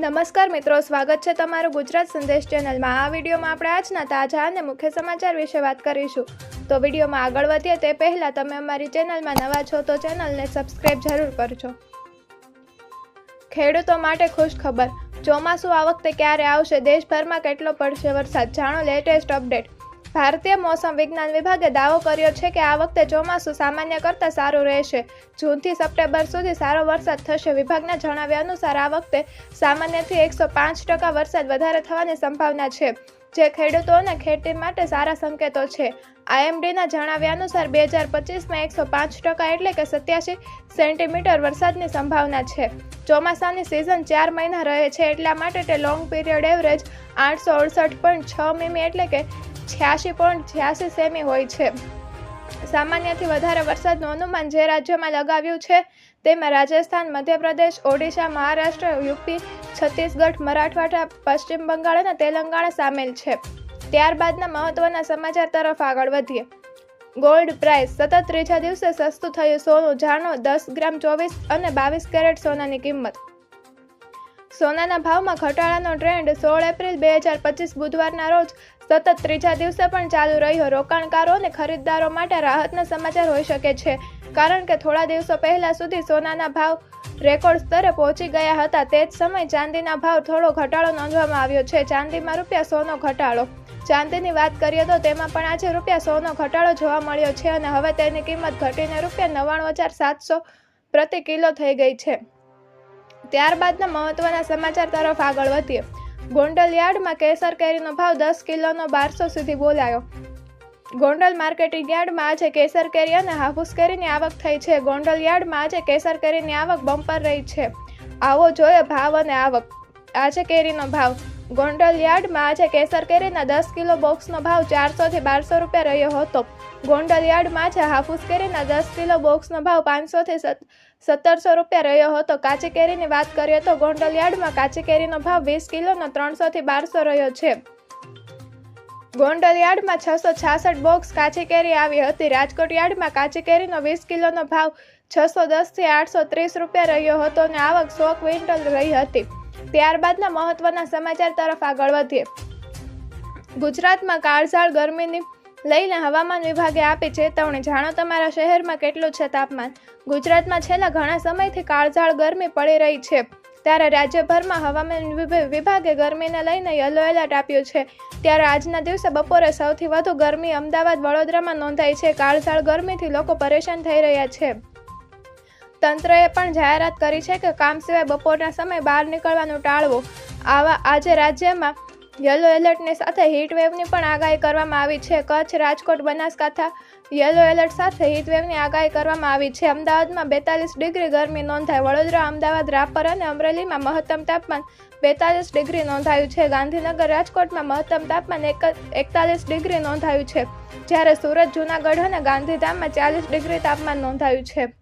નમસ્કાર મિત્રો, સ્વાગત છે તમારું ગુજરાત સંદેશ ચેનલમાં. આ વિડીયોમાં આપણે આજના તાજા અને મુખ્ય સમાચાર વિશે વાત કરીશું. તો વિડીયોમાં આગળ વધીએ તે પહેલાં તમે અમારી ચેનલમાં નવા છો તો ચેનલને સબસ્ક્રાઇબ જરૂર કરજો. ખેડૂતો માટે ખુશ ખબર. ચોમાસું આ વખતે ક્યારે આવશે? દેશભરમાં કેટલો પડશે વરસાદ? જાણો લેટેસ્ટ અપડેટ. ભારતીય મોસમ વિજ્ઞાન વિભાગે દાવો કર્યો છે કે આ વખતે ચોમાસું સામાન્ય કરતાં સારું રહેશે. જૂનથી સપ્ટેમ્બર સુધી સારો વરસાદ થશે. વિભાગના જણાવ્યા અનુસાર આ વખતે સામાન્યથી એકસો પાંચ ટકા વરસાદ વધારે થવાની સંભાવના છે, જે ખેડૂતો અને ખેતી માટે સારા સંકેતો છે. આઈએમડીના જણાવ્યા અનુસાર બે હજાર પચીસમાં એકસો પાંચ ટકા એટલે કે સત્યાસી સેન્ટીમીટર વરસાદની સંભાવના છે. ચોમાસાની સિઝન ચાર મહિના રહે છે એટલા માટે તે લોંગ પીરિયડ એવરેજ આઠસો અડસઠ પોઈન્ટ છ મીમી એટલે કે છ્યાસી પોઈન્ટ છ્યાસી સેમી હોય છે. સામાન્યથી વધારે વરસાદનું અનુમાન જે રાજ્યોમાં લગાવ્યું છે તેમાં રાજસ્થાન, મધ્યપ્રદેશ, ઓડિશા, મહારાષ્ટ્ર, યુપી, છત્તીસગઢ, મરાઠવાડા, પશ્ચિમ બંગાળ અને તેલંગાણા સામેલ છે. ત્યારબાદના મહત્વના સમાચાર તરફ આગળ વધીએ. ગોલ્ડ પ્રાઇસ સતત ત્રીજા દિવસે સસ્તું થયું. સોનું જાણો દસ ગ્રામ ચોવીસ અને બાવીસ કેરેટ સોનાની કિંમત. સોનાના ભાવમાં ઘટાડાનો ટ્રેન્ડ સોળ એપ્રિલ બે હજાર પચીસ બુધવારના રોજ સતત ત્રીજા દિવસે પણ ચાલુ રહ્યો રોકાણકારો અને ખરીદદારો માટે રાહતના સમાચાર હોઈ શકે છે. કારણ કે થોડા દિવસો પહેલા સુધી સોનાના ભાવ રેકોર્ડ સ્તરે પહોંચી ગયા હતા. તે જ સમયે ચાંદીના ભાવ થોડો ઘટાડો નોંધવામાં આવ્યો છે. ચાંદીમાં રૂપિયા સોનો ઘટાડો. ચાંદીની વાત કરીએ તો તેમાં પણ આજે રૂપિયા સોનો ઘટાડો જોવા મળ્યો છે અને હવે તેની કિંમત ઘટીને રૂપિયા નવ્વાણું હજાર સાતસો પ્રતિ કિલો થઈ ગઈ છે. ત્યારબાદના મહત્વના સમાચાર તરફ આગળ વધીએ. ગોંડલ યાર્ડમાં કેસર કેરીનો ભાવ દસ કિલોનો બારસો સુધી બોલાયો. ગોંડલ માર્કેટિંગ યાર્ડમાં આજે કેસર કેરી અને હાફૂસ કેરીની આવક થઈ છે. ગોંડલ યાર્ડમાં આજે કેસર કેરીની આવક બમ્પર રહી છે. આવો જોઈએ ભાવ અને આવક. આજે કેરીનો ભાવ. ગોંડલ યાર્ડમાં આજે કેસર કેરીના દસ કિલો બોક્સનો ભાવ ચારસોથી બારસો રૂપિયા રહ્યો હતો. ગોંડલ યાર્ડમાં આજે હાફૂસ કેરીના દસ કિલો બોક્સનો ભાવ પાંચસોથી સત્તરસો રૂપિયા રહ્યો હતો. કાચી કેરીની વાત કરીએ તો ગોંડલ યાર્ડમાં કાચી કેરીનો ભાવ વીસ કિલોનો ત્રણસોથી બારસો રહ્યો છે. ગોંડલ યાર્ડમાં છસો છાસઠ બોક્સ કાચી કેરી આવી હતી. રાજકોટ યાર્ડમાં કાચી કેરીનો વીસ કિલોનો ભાવ છસો દસથી આઠસો ત્રીસ રૂપિયા રહ્યો હતો અને આવક સો ક્વિન્ટલ રહી હતી. ત્યારબાદના મહત્વના સમાચાર તરફ આગળ વધીએ. ગુજરાતમાં કાળઝાળ ગરમીની લઈને હવામાન વિભાગે આપી ચેતવણી. જાણો તમારા શહેરમાં કેટલું છે તાપમાન? ગુજરાતમાં છેલ્લા ઘણા સમયથી કાળઝાળ ગરમી પડી રહી છે. ત્યારે રાજ્યભરમાં હવામાન વિભ- વિભાગે ગરમીને લઈને યલો એલર્ટ આપ્યું છે. ત્યારે આજના દિવસે બપોરે સૌથી વધુ ગરમી અમદાવાદ વડોદરામાં નોંધાઈ છે. કાળઝાળ ગરમીથી લોકો પરેશાન થઈ રહ્યા છે. તંત્રએ પણ જાહેરાત કરી છે કે કામ સિવાય બપોરના સમયે બહાર નીકળવાનું ટાળવું. આવા આજે રાજ્યમાં યલો એલર્ટની સાથે હીટવેવની પણ આગાહી કરવામાં આવી છે. કચ્છ, રાજકોટ, બનાસકાંઠા યલો એલર્ટ સાથે હીટવેવની આગાહી કરવામાં આવી છે. અમદાવાદમાં બેતાલીસ ડિગ્રી ગરમી નોંધાઈ. વડોદરા, અમદાવાદ, રાપર અને અમરેલીમાં મહત્તમ તાપમાન બેતાલીસ ડિગ્રી નોંધાયું છે. ગાંધીનગર, રાજકોટમાં મહત્તમ તાપમાન એક એકતાલીસ ડિગ્રી નોંધાયું છે. જ્યારે સુરત, જૂનાગઢ અને ગાંધીધામમાં ચાલીસ ડિગ્રી તાપમાન નોંધાયું છે.